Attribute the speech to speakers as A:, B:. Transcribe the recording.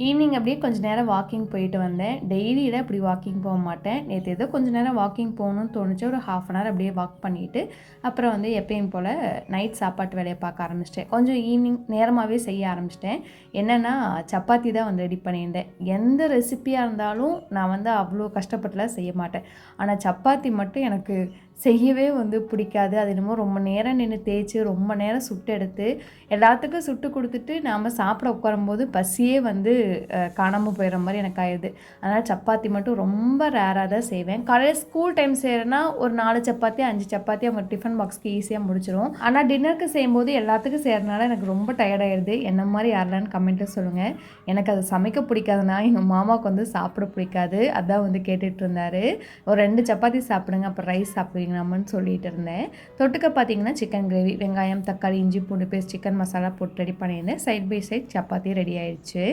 A: Evening அப்படியே கொஞ்சம் நேரம் வாக்கிங் போயிட்டு வந்தேன். டெய்லியில் அப்படி வாக்கிங் போக மாட்டேன். நேற்று ஏதோ கொஞ்சம் நேரம் வாக்கிங் போகணும்னு தோணுச்சு. ஒரு ஹாஃப் அன் ஹவர் அப்படியே வாக் பண்ணிவிட்டு அப்புறம் வந்து எப்பயும் போல் நைட் சாப்பாட்டு வேலையை பார்க்க ஆரம்பிச்சிட்டேன். கொஞ்சம் ஈவினிங் நேரமாகவே செய்ய ஆரம்பிச்சிட்டேன். என்னென்னா சப்பாத்தி தான் வந்து ரெடி பண்ணியிருந்தேன். எந்த ரெசிப்பியாக இருந்தாலும் நான் வந்து அவ்வளோ கஷ்டப்பட்டுலாம் செய்ய மாட்டேன். ஆனால் சப்பாத்தி மட்டும் எனக்கு செய்யவே வந்து பிடிக்காது. அது என்னமோ ரொம்ப நேரம் நின்று தேய்ச்சி ரொம்ப நேரம் சுட்டு எடுத்து எல்லாத்துக்கும் சுட்டு கொடுத்துட்டு நாம் சாப்பிட உட்காரும்போது பசியே வந்து காணாமல் போயிடுற மாதிரி எனக்கு ஆயிடுது. அதனால் சப்பாத்தி மட்டும் ரொம்ப ரேராக தான் செய்வேன். காலையில் ஸ்கூல் டைம் செய்கிறேன்னா ஒரு நாலு சப்பாத்தி அஞ்சு சப்பாத்தி அவங்க டிஃபன் பாக்ஸ்க்கு ஈஸியாக முடிச்சிடும் ஆனால் டின்னருக்கு செய்யும்போது எல்லாத்துக்கும் செய்கிறதுனால எனக்கு ரொம்ப டயர்டாயிடுது என்ன மாதிரி யாரெல்லாம் கமெண்ட்டில் சொல்லுங்கள் எனக்கு அது சமைக்க பிடிக்காதுன்னா எங்கள் மாமாவுக்கு வந்து சாப்பிட பிடிக்காது. அதான் வந்து கேட்டுட்டு இருந்தார். ஒரு ரெண்டு சப்பாத்தி சாப்பிடுங்க அப்புறம் ரைஸ் சாப்பிடுவீங்களாமன்னு சொல்லிட்டு இருந்தேன். தொட்டுக்க பார்த்தீங்கன்னா சிக்கன் கிரேவி வெங்காயம் தக்காளி இஞ்சி பூண்டு பேஸ்ட் சிக்கன் மசாலா போட்டு ரெடி பண்ணியிருந்தேன். Side by side chapati ready ஆயிடுச்சு.